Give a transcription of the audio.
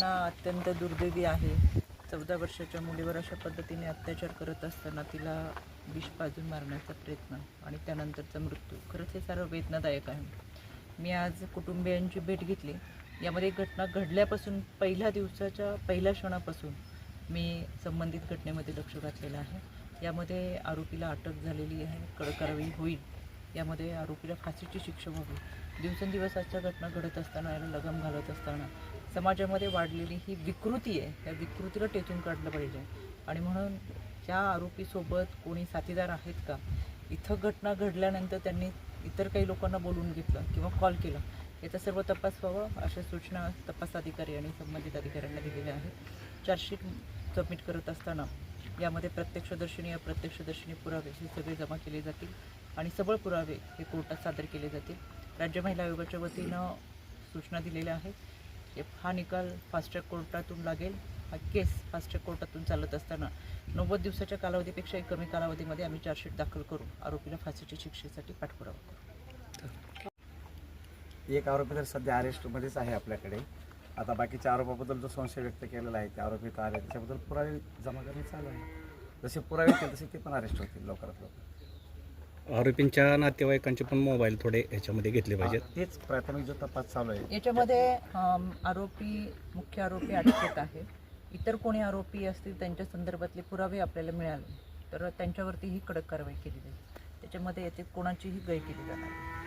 घटना अत्यंत दुर्दैवी आहे. चौदा वर्षाच्या मुलीवर अशा पद्धतीने अत्याचार करत असताना तिला विष पाजून मारण्याचा प्रयत्न आणि त्यानंतरचा मृत्यू. खरंच हे सर्व वेदनादायक आहे. मी आज कुटुंबियांची भेट घेतली. यामध्ये घटना घडल्यापासून पहिल्या दिवसाच्या पहिल्या क्षणापासून मी संबंधित घटनेमध्ये लक्ष घातलेलं आहे. यामध्ये आरोपीला अटक झालेली आहे. कडक कारवाई होईल. यामध्ये आरोपीला फाशीची शिक्षा व्हावी. दिवसेंदिवस आजच्या घटना घडत असताना याला लगाम घालत असताना समाजामध्ये वाढलेली ही विकृती आहे. त्या विकृतीला टेचून काढलं पाहिजे. आणि म्हणून त्या आरोपीसोबत कोणी साथीदार आहेत का? इथं घटना घडल्यानंतर त्यांनी इतर काही लोकांना बोलवून घेतलं किंवा कॉल केला. याचा सर्व तपास व्हावा अशा सूचना तपास अधिकारी आणि संबंधित अधिकाऱ्यांना दिलेल्या आहेत. चार्जशीट सबमिट करत असताना यामध्ये प्रत्यक्षदर्शनी अप्रत्यक्षदर्शनी पुरावे हे सगळे जमा केले जातील आणि सबळ पुरावे हे कोर्टात सादर केले जातील. राज्य महिला आयोगाच्या वतीनं सूचना दिलेल्या आहेत. हा निकाल फास्ट ट्रॅक कोर्टातून लागेल हा केस फास्ट ट्रॅक कोर्टातून चालत असताना नव्वद दिवसाच्या कालावधीपेक्षाही कमी कालावधीमध्ये आम्ही चार्जशीट दाखल करून आरोपीला फाशीच्या शिक्षेसाठी पाठपुरावा करू. एक आरोपी तर सध्या अरेस्टमध्येच आहे आपल्याकडे. आता बाकीच्या आरोपाबद्दल जो संशय व्यक्त केलेला आहे त्या आरोपी तर आले त्याच्याबद्दल पुरावे जमा करणे चालू आहे. जसे पुरावे येतील तसे ते पण अरेस्ट होतील लवकरात लवकर. आरोपींच्या नातेवाईकांचे पण मोबाईल थोडे ह्याच्यामध्ये घेतले पाहिजेत. तेच प्राथमिक जो तपास चालू आहे. याच्यामध्ये अम, आरोपी मुख्य आरोपी अटकेत आहे. इतर कोणी आरोपी असतील त्यांच्या संदर्भातले पुरावे आपल्याला मिळाले. तर त्यांच्यावरतीही कडक कारवाई केली जाईल. त्याच्यामध्ये याच्यात कोणाचीही गय केली जाणार नाही.